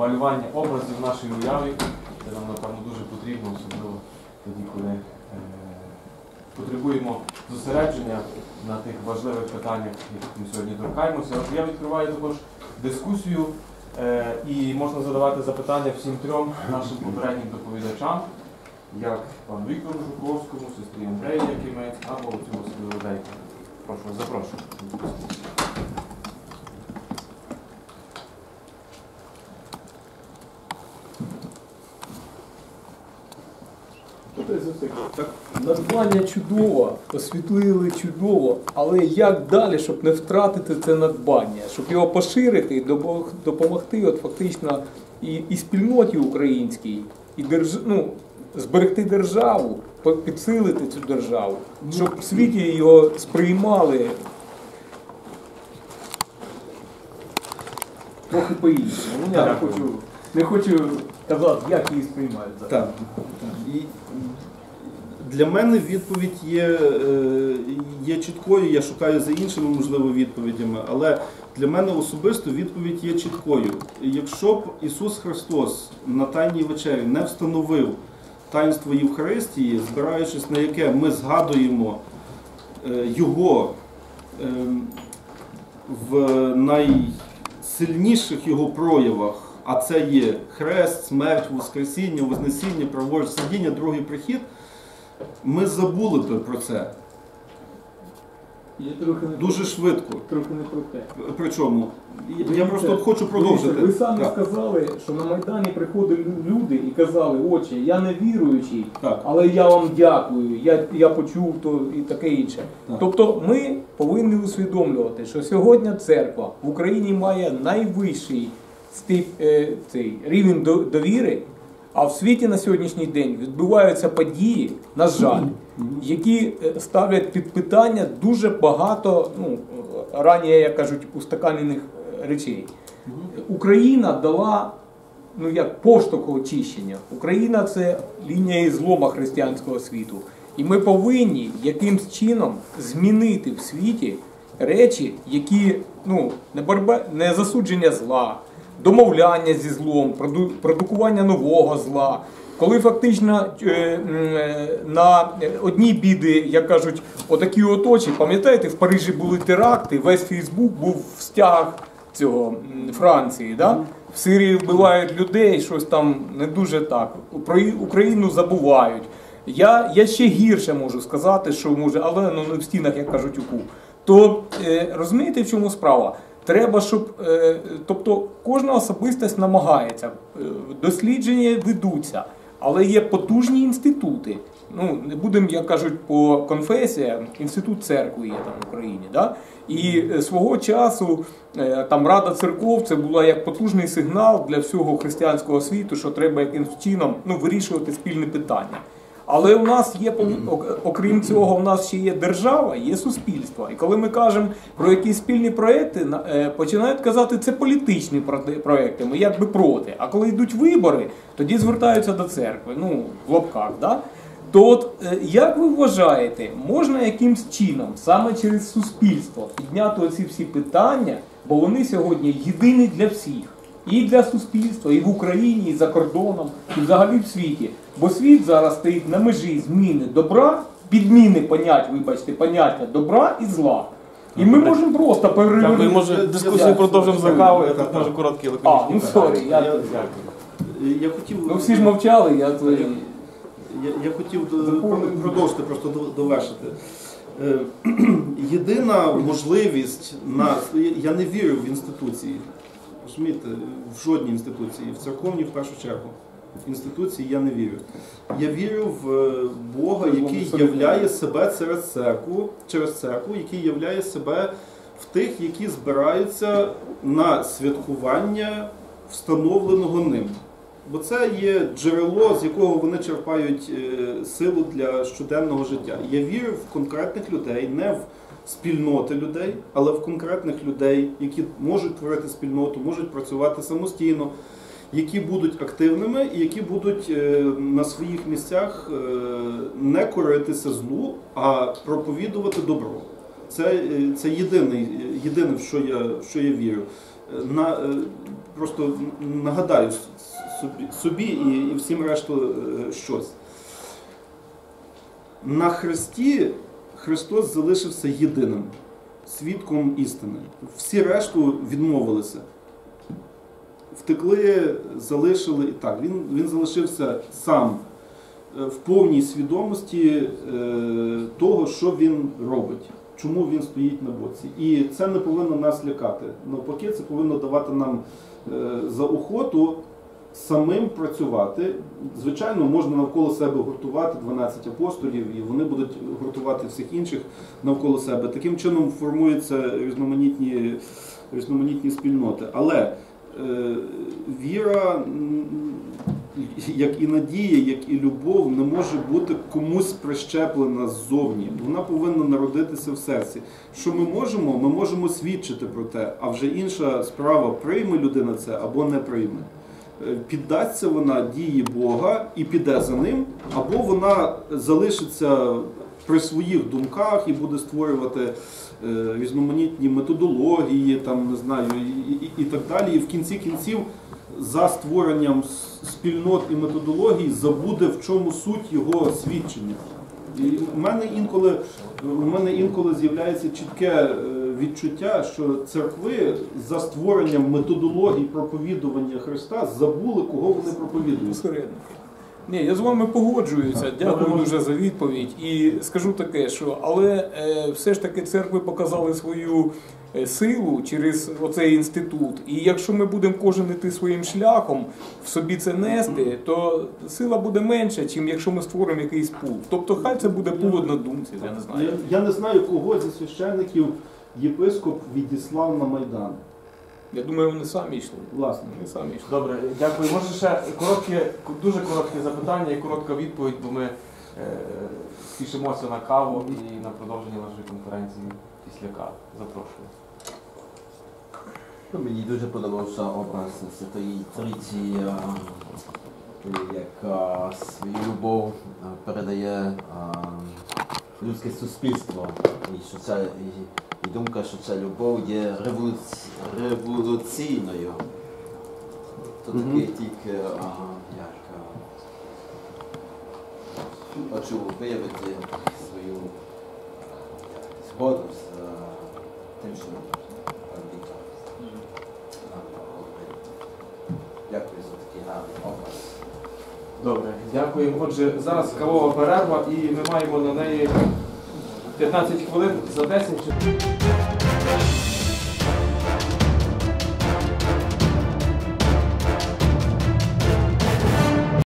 малювання образів в нашій уяві. Це нам, напевно, дуже потрібно, особливо тоді, коли е, потребуємо зосередження на тих важливих питаннях, яких ми сьогодні торкаємося. Я відкриваю також дискусію е, і можна задавати запитання всім трьом нашим попереднім доповідачам, як пану Віктору Жуковському, сестрі Андреї Якимець або цьому Рудейку. Прошу, запрошую. Так, надбання чудово, освітлили чудово, але як далі, щоб не втратити це надбання, щоб його поширити і допомогти от фактично і, і спільноті українській, і держ, ну, зберегти державу, підсилити цю державу, щоб в світі його сприймали трохи по-іншому. Ну, я не хочу, не хочу казати, як її сприймають. Так. І для мене відповідь є, е, є чіткою, я шукаю за іншими, можливо, відповідями, але для мене особисто відповідь є чіткою. Якщо б Ісус Христос на Тайній вечері не встановив таїнство Євхаристії, збираючись на яке ми згадуємо е, Його ем, в найсильніших його проявах, а це є хрест, смерть, воскресіння, вознесіння, праворуч, сидіння, другий прихід, ми забули про це Я трохи не дуже швидко. трохи не про те. Причому я- я просто хочу продовжити. Ви самі Так, сказали, що на Майдані приходили люди і казали, отче, я не віруючий, так. але я вам дякую, я, я почув то і таке інше. Так. Тобто ми повинні усвідомлювати, що сьогодні церква в Україні має найвищий стип, е, цей, рівень до- довіри, а в світі на сьогоднішній день відбуваються події, на жаль, які е, ставлять під питання дуже багато, ну, раніше, як кажуть, устаканених е, речей. Україна дала ну як поштовх очищення. Україна це лінія ізлома християнського світу. І ми повинні якимсь чином змінити в світі речі, які ну, не боротьба, не засудження зла, домовляння зі злом, проду- продукування нового зла. Коли фактично е, е, на одній біди, як кажуть, отакі от очі, пам'ятаєте, в Парижі були теракти, весь Фейсбук був в стягах цього Франції. Да? В Сирії вбивають людей, щось там не дуже так. Про Україну забувають. Я, я ще гірше можу сказати, що може, але ну, не в стінах, як кажуть, уку. То е, розумієте, в чому справа? Треба, щоб е, тобто кожна особистість намагається, е, дослідження ведуться, але є потужні інститути. Ну, не будемо, як кажуть, по конфесіям, інститут церкви є там в Україні. Да? І е, свого часу там Рада церков це була як потужний сигнал для всього християнського світу, що треба якимось чином ну, вирішувати спільне питання. Але у нас є окрім цього, у нас ще є держава, є суспільство. І коли ми кажемо про якісь спільні проекти, е, починають казати, це політичні проекти, ми якби проти. А коли йдуть вибори, тоді звертаються до церкви, ну в лапках. Да? То от е, як ви вважаєте, можна якимсь чином саме через суспільство підняти оці всі питання, бо вони сьогодні єдині для всіх. І для суспільства, і в Україні, і за кордоном, і взагалі в світі. Бо світ зараз стоїть на межі зміни добра, підміни понять, вибачте, поняття добра і зла. І ми можемо просто перевернути. може дискусію продовжимо за кавою, я Так, так. короткі А, ну сорі, я, Я- Я хотів, ну всі ж мовчали, я твої. я, я хотів продовжити, просто довершити. Е, Єдина можливість на я не вірю в інституції. Розумієте, в жодній інституції, в церковній в першу чергу. В інституції я не вірю. Я вірю в е, Бога, який являє себе через церкву, через церкву, який являє себе в тих, які збираються на святкування встановленого ним. Бо це є джерело, з якого вони черпають е, силу для щоденного життя. Я вірю в конкретних людей, не в спільноти людей, але в конкретних людей, які можуть творити спільноту, можуть працювати самостійно, які будуть активними і які будуть е, на своїх місцях е, не коритися злу, а проповідувати добро. Це, це єдиний, єдине, в що я, в що я вірю. На, просто нагадаю собі, і, всім решту е, щось. На Христі Христос залишився єдиним свідком істини. Всі решту відмовилися. Втекли, залишили і так. Він, він залишився сам е, в повній свідомості е, того, що він робить, чому він стоїть на боці. І це не повинно нас лякати. Навпаки, це повинно давати нам е, за охоту самим працювати. Звичайно, можна навколо себе гуртувати 12 апостолів, і вони будуть гуртувати всіх інших навколо себе. Таким чином формуються різноманітні, різноманітні спільноти. Але е, віра, як і надія, як і любов, не може бути комусь прищеплена ззовні. Вона повинна народитися в серці. Що ми можемо? Ми можемо свідчити про те, а вже інша справа, прийме людина це або не прийме. Е, Піддасться вона дії Бога і піде за ним, або вона залишиться при своїх думках і буде створювати е, різноманітні методології, там не знаю, і, і, і так далі. І в кінці кінців за створенням спільнот і методологій забуде в чому суть його свідчення. І у мене інколи у мене інколи з'являється чітке е, відчуття, що церкви за створенням методологій проповідування Христа забули, кого вони проповідують. Ні, я з вами погоджуюся. Дякую дуже за відповідь. І скажу таке, що але е, все ж таки церкви показали свою е, силу через оцей інститут. І якщо ми будемо кожен іти своїм шляхом, в собі це нести, то сила буде менша, ніж якщо ми створимо якийсь пул. Тобто хай це буде пул однодумців, я не знаю. Я, я не знаю, кого зі священників єпископ відіслав на Майдан. Я думаю, вони самі йшли. Власне. Вони самі йшли. Добре, дякую. Може ще коротке, дуже коротке запитання і коротка відповідь, бо ми е, спішимося на каву і на продовження нашої конференції після кави. Запрошую. Ну, Мені дуже подобався образ Святої Трійці, яка свою любов передає а, в людське суспільство. І, що ця, і, і думка, що ця любов є революці, революційною. То Мгм. таке тільки а, як а, хочу виявити свою згоду з а, тим, що. Дякую за такий гарний образ. Добре, дякую. Отже, зараз кавова перерва і ми маємо на неї 15 хвилин за 10. чи-